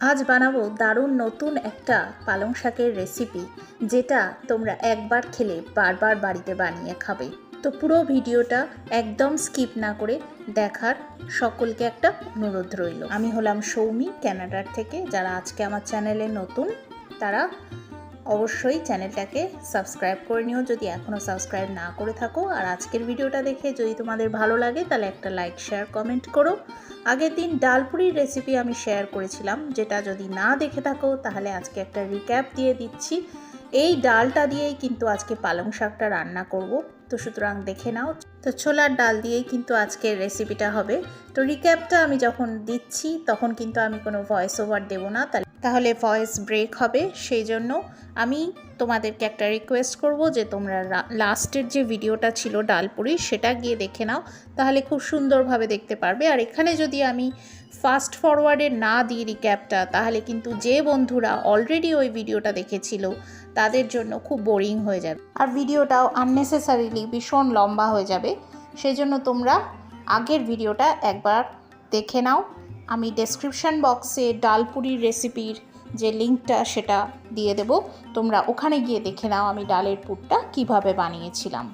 আজ বানাবো দারুণ নতুন একটা পালং শাকের রেসিপি যেটা তোমরা একবার খেলে বারবার বাড়িতে বানিয়ে খাবে। তো পুরো ভিডিওটা একদম স্কিপ না করে দেখার সকলকে একটা অনুরোধ রইল। আমি হলাম সৌমি, ক্যানাডার থেকে। যারা আজকে আমার চ্যানেলে নতুন, তারা অবশ্যই চ্যানেলটাকে সাবস্ক্রাইব করে নিও। যদি এখনও সাবস্ক্রাইব না করে থাকো, আর আজকের ভিডিওটা দেখে যদি তোমাদের ভালো লাগে, তাহলে একটা লাইক শেয়ার কমেন্ট করো। আগের দিন ডালপুরির রেসিপি আমি শেয়ার করেছিলাম, যেটা যদি না দেখে থাকো, তাহলে আজকে একটা রিক্যাপ দিয়ে দিচ্ছি। এই ডালটা দিয়েই কিন্তু আজকে পালং শাকটা রান্না করব। তো সুতরাং দেখে নাও। তো ছোলার ডাল দিয়েই কিন্তু আজকের রেসিপিটা হবে। তো রিক্যাপটা আমি যখন দিচ্ছি, তখন কিন্তু আমি কোনো ভয়েস ওভার দেবো না। তাহলে ভয়েস ব্রেক হবে। সেই জন্য আমি তোমাদেরকে একটা রিকোয়েস্ট করব যে তোমরা লাস্টের যে ভিডিওটা ছিল ডালপুরি, সেটা গিয়ে দেখে নাও। তাহলে খুব সুন্দরভাবে দেখতে পারবে। আর এখানে যদি আমি ফাস্ট ফরওয়ার্ডে না দিই রিক্যাপটা তাহলে কিন্তু যে বন্ধুরা অলরেডি ওই ভিডিওটা দেখেছিল, তাদের জন্য খুব বোরিং হয়ে যাবে। আর ভিডিওটাও আননেসেসারিলি ভীষণ লম্বা হয়ে যাবে। সেই জন্য তোমরা আগের ভিডিওটা একবার দেখে নাও। আমি ডেসক্রিপশান বক্সে ডালপুরির রেসিপির যে লিঙ্কটা সেটা দিয়ে দেব। তোমরা ওখানে গিয়ে দেখে নাও আমি ডালের পুরটা কীভাবে বানিয়েছিলাম।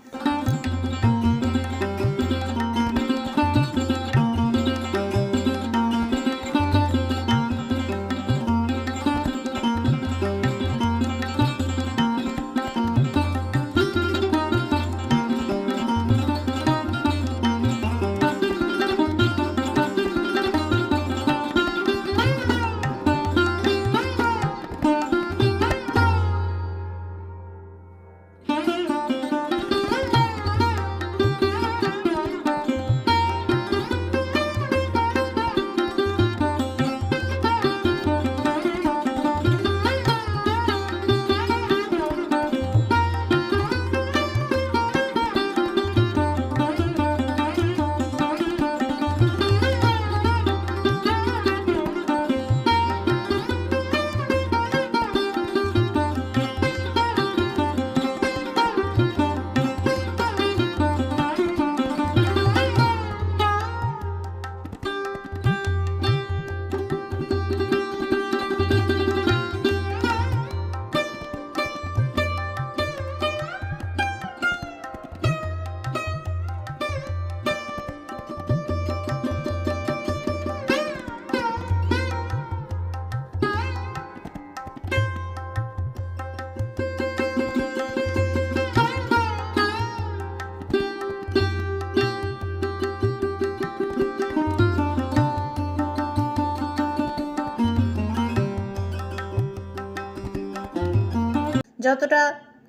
যতটা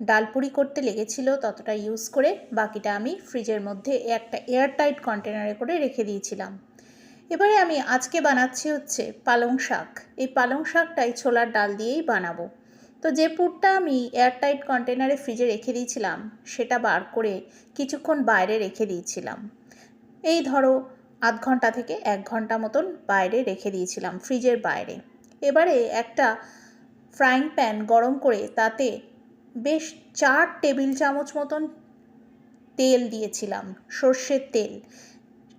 ডালপুরি করতে লেগেছিল ততটা ইউজ করে বাকিটা আমি ফ্রিজের মধ্যে একটা এয়ারটাইট কন্টেনারে করে রেখে দিয়েছিলাম। এবারে আমি আজকে বানাচ্ছি হচ্ছে পালং শাক। এই পালং শাকটাই ছোলার ডাল দিয়েই বানাবো। তো যে পুরটা আমি এয়ারটাইট কন্টেনারে ফ্রিজে রেখে দিয়েছিলাম, সেটা বার করে কিছুক্ষণ বাইরে রেখে দিয়েছিলাম। এই ধরো আধ ঘণ্টা থেকে এক ঘণ্টা মতন বাইরে রেখে দিয়েছিলাম ফ্রিজের বাইরে। এবারে একটা ফ্রাইং প্যান গরম করে তাতে বেশ চার টেবিল চামচ মতন তেল দিয়েছিলাম, সর্ষের তেল।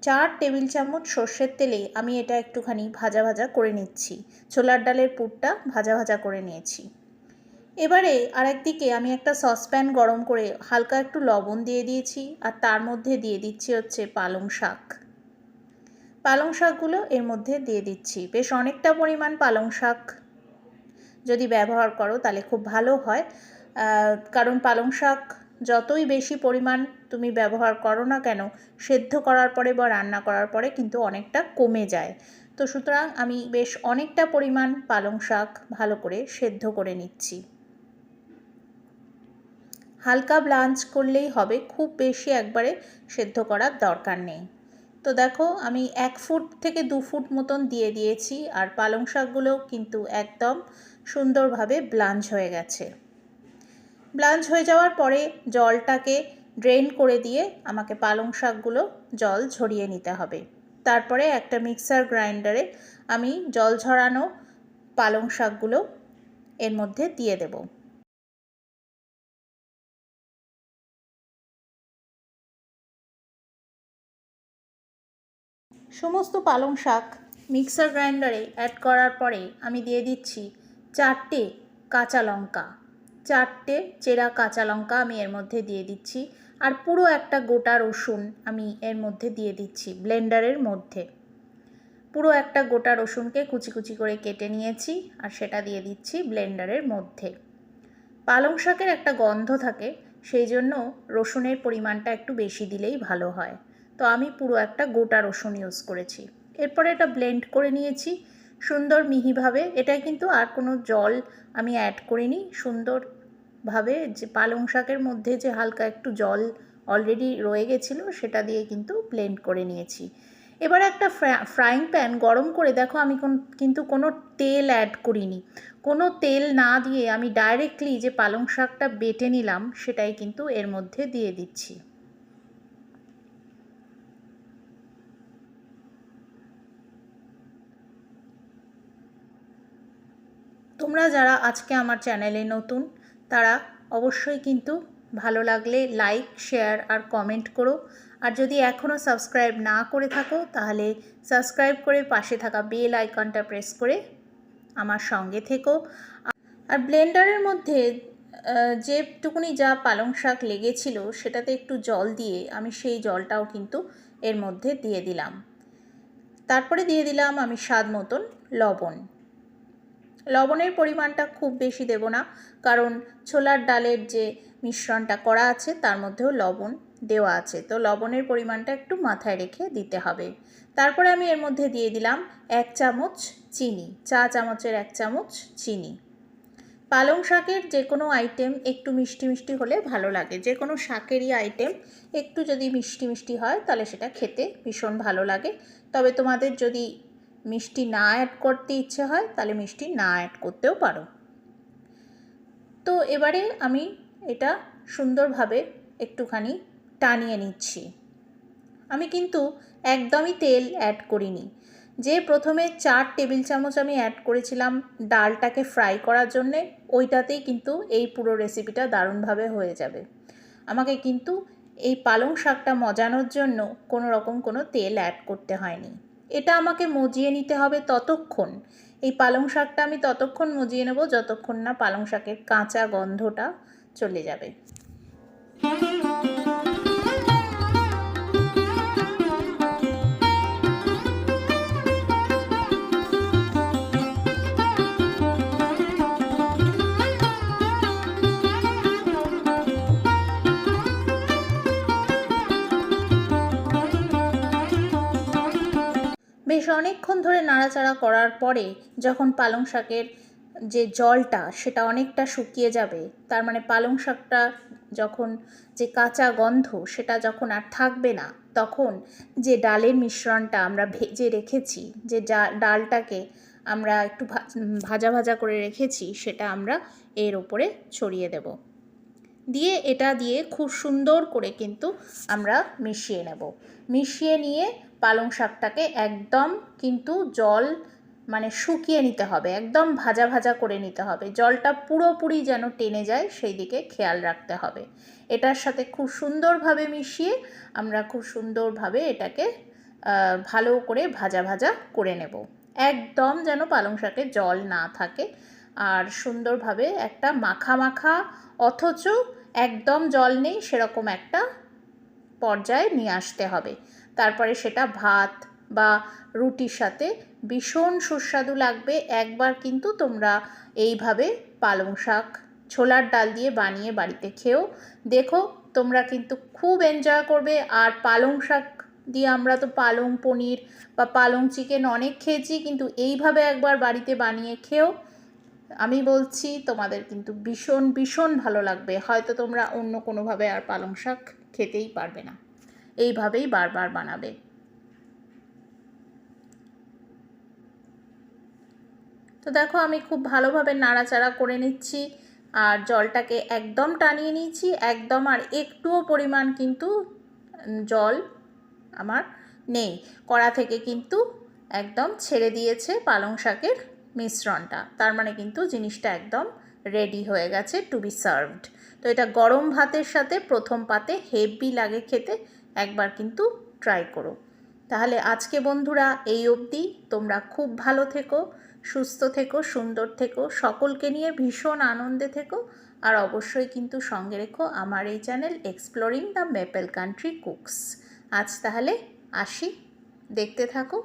চার টেবিল চামচ সর্ষের তেলে আমি এটা একটুখানি ভাজা ভাজা করে নিচ্ছি। ছোলার ডালের পুরটা ভাজা ভাজা করে নিয়েছি। এবারে আরেকদিকে আমি একটা সসপ্যান গরম করে হালকা একটু লবণ দিয়ে দিয়েছি আর তার মধ্যে দিয়ে দিচ্ছি হচ্ছে পালং শাক। পালং শাকগুলো এর মধ্যে দিয়ে দিচ্ছি। বেশ অনেকটা পরিমাণ পালং শাক যদি ব্যবহার করো তাহলে খুব ভালো হয়। কারণ পালং শাক যতই বেশি পরিমাণ তুমি ব্যবহার করো না কেন, সেদ্ধ করার পরে বা রান্না করার পরে কিন্তু অনেকটা কমে যায়। তো সুতরাং আমি বেশ অনেকটা পরিমাণ পালং শাক ভালো করে সেদ্ধ করে নিচ্ছি। হালকা ব্লাঞ্চ করলেই হবে, খুব বেশি একবারে সেদ্ধ করার দরকার নেই। তো দেখো, আমি এক ফুট থেকে দু ফুট মতন দিয়ে দিয়েছি, আর পালং শাকগুলো কিন্তু একদম সুন্দরভাবে ব্লাঞ্চ হয়ে গেছে। ব্লাঞ্চ হয়ে যাওয়ার পরে জলটাকে ড্রেন করে দিয়ে আমাকে পালং শাকগুলো জল ঝরিয়ে নিতে হবে। তারপরে একটা মিক্সার গ্রাইন্ডারে আমি জল ঝরানো পালং শাকগুলো এর মধ্যে দিয়ে দেব। সমস্ত পালং শাক মিক্সার গ্রাইন্ডারে অ্যাড করার পরে আমি দিয়ে দিচ্ছি চারটে কাঁচা লঙ্কা। চারটে চেরা কাঁচা লঙ্কা আমি এর মধ্যে দিয়ে দিচ্ছি আর পুরো একটা গোটা রসুন আমি এর মধ্যে দিয়ে দিচ্ছি ব্লেন্ডারের মধ্যে। পুরো একটা গোটা রসুনকে কুচি কুচি করে কেটে নিয়েছি আর সেটা দিয়ে দিচ্ছি ব্লেন্ডারের মধ্যে। পালং শাকের একটা গন্ধ থাকে, সেই জন্য রসুনের পরিমাণটা একটু বেশি দিলেই ভালো হয়। তো আমি পুরো একটা গোটা রসুন ইউজ করেছি। এরপরে এটা ব্লেন্ড করে নিয়েছি সুন্দর মিহিভাবে এটা কিন্তু আর কোনো জল আমি অ্যাড করিনি। সুন্দরভাবে যে পালং শাকের মধ্যে যে হালকা একটু জল অলরেডি রয়ে গেছিল, সেটা দিয়ে কিন্তু ব্লেন্ড করে নিয়েছি। এবার একটা ফ্রাইং প্যান গরম করে দেখো, আমি কোন, কিন্তু কোনো তেল অ্যাড করিনি। কোনো তেল না দিয়ে আমি ডাইরেক্টলি যে পালং শাকটা বেটে নিলাম, সেটাই কিন্তু এর মধ্যে দিয়ে দিচ্ছি। তোমরা যারা আজকে আমার চ্যানেলে নতুন, তারা অবশ্যই কিন্তু ভালো লাগলে লাইক শেয়ার আর কমেন্ট করো। আর যদি এখনও সাবস্ক্রাইব না করে থাকো, তাহলে সাবস্ক্রাইব করে পাশে থাকা বেল আইকনটা প্রেস করে আমার সঙ্গে থেকো। আর ব্লেন্ডারের মধ্যে যেটুকুনি যা পালং শাক লেগেছিল, সেটাতে একটু জল দিয়ে আমি সেই জলটাও কিন্তু এর মধ্যে দিয়ে দিলাম। তারপরে দিয়ে দিলাম আমি স্বাদ মতন লবণ। লবণের পরিমাণটা খুব বেশি দেব না, কারণ ছোলার ডালের যে মিশ্রণটা করা আছে তার মধ্যেও লবণ দেওয়া আছে। তো লবণের পরিমাণটা একটু মাথায় রেখে দিতে হবে। তারপরে আমি এর মধ্যে দিয়ে দিলাম এক চামচ চিনি, চা চামচের এক চামচ চিনি। পালং শাকের যে কোনো আইটেম একটু মিষ্টি মিষ্টি হলে ভালো লাগে। যে কোনো শাকেরই আইটেম একটু যদি মিষ্টি মিষ্টি হয় তাহলে সেটা খেতে ভীষণ ভালো লাগে। তবে তোমাদের যদি মিষ্টি না অ্যাড করতে ইচ্ছে হয়, তাহলে মিষ্টি না অ্যাড করতেও পারো। তো এবারে আমি এটা সুন্দরভাবে একটুখানি টানিয়ে নিচ্ছি। আমি কিন্তু একদমই তেল অ্যাড করিনি। যে প্রথমে চার টেবিল চামচ আমি অ্যাড করেছিলাম ডালটাকে ফ্রাই করার জন্যে, ওইটাতেই কিন্তু এই পুরো রেসিপিটা দারুণভাবে হয়ে যাবে। আমাকে কিন্তু এই পালং শাকটা মজানোর জন্য কোনো রকম কোনো তেল অ্যাড করতে হয়নি। এটা আমাকে মজিয়ে নিতে হবে ততক্ষণ। এই পালং শাকটা আমি ততক্ষণ মজিয়ে নেব, যতক্ষণ না পালং শাকের কাঁচা গন্ধটা চলে যাবে। অনেকক্ষণ ধরে নাড়াচাড়া করার পরে যখন পালং শাকের যে জলটা, সেটা অনেকটা শুকিয়ে যাবে, তার মানে পালং শাকটা যখন যে কাঁচা গন্ধ, সেটা যখন আর থাকবে না, তখন যে ডালের মিশ্রণটা আমরা ভেজে রেখেছি, যে ডালটাকে আমরা একটু ভাজা ভাজা করে রেখেছি, সেটা আমরা এর ওপরে ছড়িয়ে দেব। দিয়ে এটা দিয়ে খুব সুন্দর করে কিন্তু আমরা মিশিয়ে নেব। মিশিয়ে নিয়ে পালং শাকটাকে একদম কিন্তু জল মানে শুকিয়ে নিতে হবে, একদম ভাজা ভাজা করে নিতে হবে। জলটা পুরোপুরি যেন টেনে যায় সেই দিকে খেয়াল রাখতে হবে। এটার সাথে খুব সুন্দরভাবে মিশিয়ে আমরা খুব সুন্দরভাবে এটাকে ভালো করে ভাজা ভাজা করে নেব। একদম যেন পালং শাকে জল না থাকে আর সুন্দরভাবে একটা মাখা মাখা অথচ একদম জল নেই সেরকম একটা পর্যায়ে নিয়ে আসতে হবে। তারপরে সেটা ভাত বা রুটির সাথে ভীষণ সুস্বাদু লাগবে। একবার কিন্তু তোমরা এইভাবে পালং শাক, ছোলার ডাল দিয়ে বানিয়ে বাড়িতে খেও। দেখো, তোমরা কিন্তু খুব এনজয় করবে। আর পালং শাক দিয়ে আমরা তো পালং পনির বা পালং চিকেন অনেক খেয়েছি, কিন্তু এইভাবে একবার বাড়িতে বানিয়ে খেও। আমি বলছি, তোমাদের কিন্তু ভীষণ ভীষণ ভালো লাগবে। হয়তো তোমরা অন্য কোনোভাবে আর পালং শাক খেতেই পারবে না। এইভাবেই বারবার বানাবে। তো দেখো, আমি খুব ভালোভাবে নাড়াচাড়া করে নিচ্ছি আর জলটাকে একদম টানিয়ে নিয়েছি। একদম আর একটুও পরিমাণ কিন্তু জল আমার নেই। কড়া থেকে কিন্তু একদম ছেড়ে দিয়েছে পালং শাকের মিশ্রণটা। তার মানে কিন্তু জিনিসটা একদম রেডি হয়ে গেছে টু বি সার্ভড তো এটা গরম ভাতের সাথে প্রথম পাতে হেভি লাগে খেতে একবার কিন্তু ট্রাই করো। তাহলে আজকে বন্ধুরা এই অবধি, তোমরা খুব ভালো থেকো, সুস্থ থেকো, সুন্দর থেকো, সকলকে নিয়ে ভীষণ আনন্দে থেকো, আর অবশ্যই কিন্তু সঙ্গে রেখো আমার এই channel exploring the maple country cooks আজ তাহলে আসি, দেখতে থাকো।